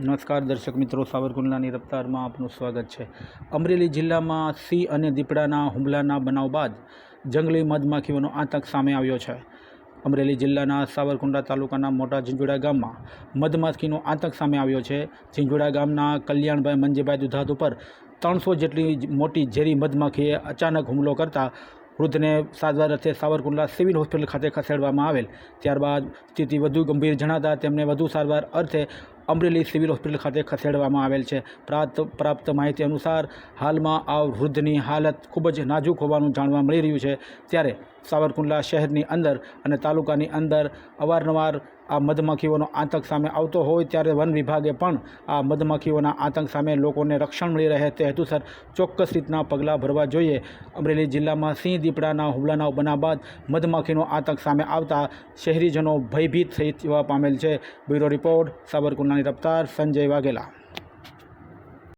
નમસ્કાર દર્શક મિત્રો, સાવરકુંડલાની રફતારમાં આપનું સ્વાગત છે. અમરેલી જિલ્લામાં સિંહ અને દીપડાના હુમલાના બનાવ બાદ જંગલી મધમાખીઓનો આતંક સામે આવ્યો છે. અમરેલી જિલ્લાના સાવરકુંડલા તાલુકાના મોટા ઝીંઝુડા ગામમાં મધમાખીનો આતંક સામે આવ્યો છે. ઝીંઝુડા ગામના કલ્યાણભાઈ મંજીભાઈ દુધાત ઉપર ત્રણસો જેટલી મોટી ઝેરી મધમાખીએ અચાનક હુમલો કરતા વૃદ્ધને સારવાર અર્થે સાવરકુંડલા સિવિલ હોસ્પિટલ ખાતે ખસેડવામાં આવેલ. ત્યારબાદ સ્થિતિ વધુ ગંભીર જણાતા તેમને વધુ સારવાર અર્થે અમરેલી સિવિલ હોસ્પિટલ ખાતે ખસેડવામાં આવેલ છે. પ્રાપ્ત પ્રાપ્ત માહિતી અનુસાર, હાલમાં આ વૃદ્ધની હાલત ખૂબ જ નાજુક હોવાનું જાણવા મળી રહ્યું છે. ત્યારે સાવરકુંડલા શહેરની અંદર અને તાલુકાની અંદર અવારનવાર આ મધમાખીઓનો આતંક સામે આવતો હોય ત્યારે વન વિભાગે પણ આ મધમાખીઓના આતંક સામે લોકોને રક્ષણ મળી રહે તે હેતુસર ચોક્કસ રીતના પગલાં ભરવા જોઈએ. અમરેલી જિલ્લામાં સિંહ, દીપડાના હુમલાના બના બાદ મધમાખીનો આતંક સામે આવતા શહેરીજનો ભયભીત થઈ જવા પામેલ છે. બ્યુરો રિપોર્ટ સાબરકુંડલાની રફતાર સંજય વાઘેલા.